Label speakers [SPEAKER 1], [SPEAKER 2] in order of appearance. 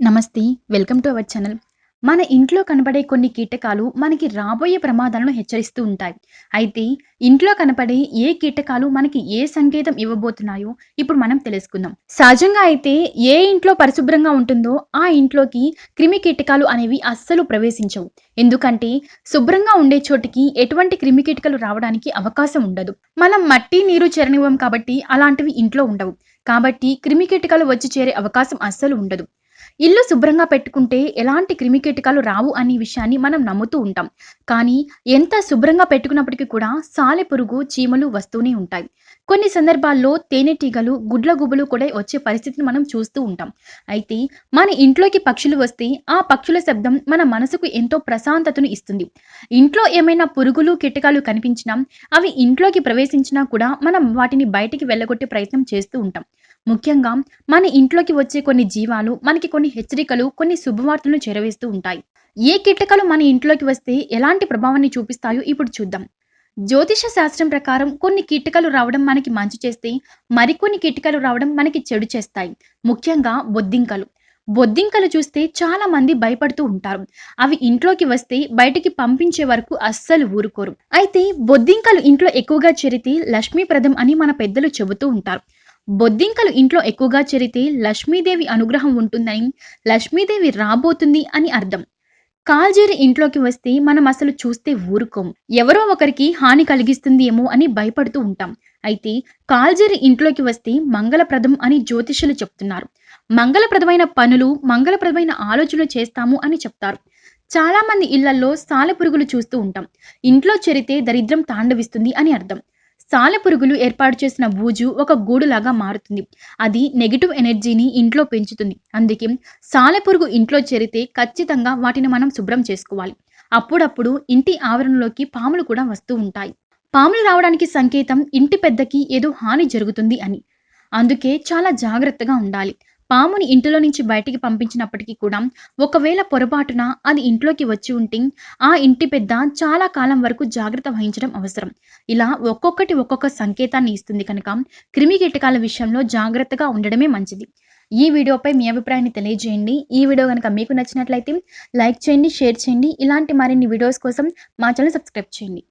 [SPEAKER 1] నమస్తే welcome to our channel. మన ఇంట్లో కనబడే కొన్ని కీటకాలు మనకి రాబోయే ప్రమాదాలను హెచ్చరిస్తూ ఉంటాయి. అయితే ఇంట్లో కనపడే ఏ కీటకాలు మనకి ఏ సంకేతం ఇవ్వబోతున్నాయో ఇప్పుడు మనం తెలుసుకుందాం. సహజంగా అయితే ఏ ఇంట్లో పరిశుభ్రంగా ఉంటుందో ఆ ఇంట్లోకి క్రిమి కీటకాలు అనేవి అస్సలు ప్రవేశించవు. ఎందుకంటే శుభ్రంగా ఉండే చోటికి ఎటువంటి క్రిమి కీటకాలు రావడానికి అవకాశం ఉండదు. మనం మట్టి నీరు చెరనివ్వం కాబట్టి అలాంటివి ఇంట్లో ఉండవు. కాబట్టి క్రిమి కీటకాలు వచ్చి చేరే అవకాశం అస్సలు ఉండదు. ఇల్లు శుభ్రంగా పెట్టుకుంటే ఎలాంటి క్రిమికీటకాలు రావు అనే విషయాన్ని మనం నమ్ముతూ ఉంటాం. కానీ ఎంత శుభ్రంగా పెట్టుకున్నప్పటికీ కూడా సాలె పురుగు చీమలు వస్తూనే ఉంటాయి. కొన్ని సందర్భాల్లో తేనెటీగలు గుడ్ల గుబులు కూడా వచ్చే పరిస్థితిని మనం చూస్తూ ఉంటాం. అయితే మన ఇంట్లోకి పక్షులు వస్తే ఆ పక్షుల శబ్దం మన మనసుకు ఎంతో ప్రశాంతతను ఇస్తుంది. ఇంట్లో ఏమైనా పురుగులు కీటకాలు కనిపించినా అవి ఇంట్లోకి ప్రవేశించినా కూడా మనం వాటిని బయటికి వెళ్ళగొట్టే ప్రయత్నం చేస్తూ ఉంటాం. ముఖ్యంగా మన ఇంట్లోకి వచ్చే కొన్ని జీవాలు మనకి కొన్ని హెచ్చరికలు కొన్ని శుభవార్తలను చేరవేస్తూ ఉంటాయి. ఏ కీటకాలు మన ఇంట్లోకి వస్తే ఎలాంటి ప్రభావాన్ని చూపిస్తాయో ఇప్పుడు చూద్దాం. జ్యోతిష శాస్త్రం ప్రకారం కొన్ని కీటకాలు రావడం మనకి మంచి చేస్తే మరికొన్ని కీటకాలు రావడం మనకి చెడు చేస్తాయి. ముఖ్యంగా బొద్దింకలు. బొద్దింకలు చూస్తే చాలా మంది భయపడుతూ ఉంటారు. అవి ఇంట్లోకి వస్తే బయటికి పంపించే వరకు అస్సలు ఊరుకోరు. అయితే బొద్దింకలు ఇంట్లో ఎక్కువగా చేరితే లక్ష్మీప్రదం అని మన పెద్దలు చెబుతూ ఉంటారు. బొద్దింకలు ఇంట్లో ఎక్కువగా చేరితే లక్ష్మీదేవి అనుగ్రహం ఉంటుందని లక్ష్మీదేవి రాబోతుంది అని అర్థం. కాల్జేరి ఇంట్లోకి వస్తే మనం అసలు చూస్తే ఊరుకోం. ఎవరో ఒకరికి హాని కలిగిస్తుంది ఏమో అని భయపడుతూ ఉంటాం. అయితే కాల్జేరి ఇంట్లోకి వస్తే మంగళప్రదం అని జ్యోతిషులు చెప్తున్నారు. మంగళప్రదమైన పనులు మంగళప్రదమైన ఆలోచనలు చేస్తాము అని చెప్తారు. చాలామంది ఇళ్ళలో సాలెపురుగులు చూస్తూ ఉంటాం. ఇంట్లో చెరితే దరిద్రం తాండవిస్తుంది అని అర్థం. సాలెపురుగులు ఏర్పాటు చేసిన బూజు ఒక గూడులాగా మారుతుంది. అది నెగిటివ్ ఎనర్జీని ఇంట్లో పెంచుతుంది. అందుకే సాలెపురుగు ఇంట్లో చేరితే ఖచ్చితంగా వాటిని మనం శుభ్రం చేసుకోవాలి. అప్పుడప్పుడు ఇంటి ఆవరణలోకి పాములు కూడా వస్తూ ఉంటాయి. పాములు రావడానికి సంకేతం ఇంటి పెద్దకి ఏదో హాని జరుగుతుంది అని. అందుకే చాలా జాగ్రత్తగా ఉండాలి. పాముని ఇంటిలో నుంచి బయటికి పంపించినప్పటికీ కూడా ఒకవేళ పొరపాటున అది ఇంట్లోకి వచ్చి ఉంటే ఆ ఇంటి పెద్ద చాలా కాలం వరకు జాగ్రత్త వహించడం అవసరం. ఇలా ఒక్కొక్కటి ఒక్కొక్క సంకేతాన్ని ఇస్తుంది కనుక క్రిమి కీటకాల విషయంలో జాగ్రత్తగా ఉండడమే మంచిది. ఈ వీడియోపై మీ అభిప్రాయాన్ని తెలియజేయండి. ఈ వీడియో కనుక మీకు నచ్చినట్లయితే లైక్ చేయండి షేర్ చేయండి. ఇలాంటి మరిన్ని వీడియోస్ కోసం మా ఛానల్ సబ్స్క్రైబ్ చేయండి.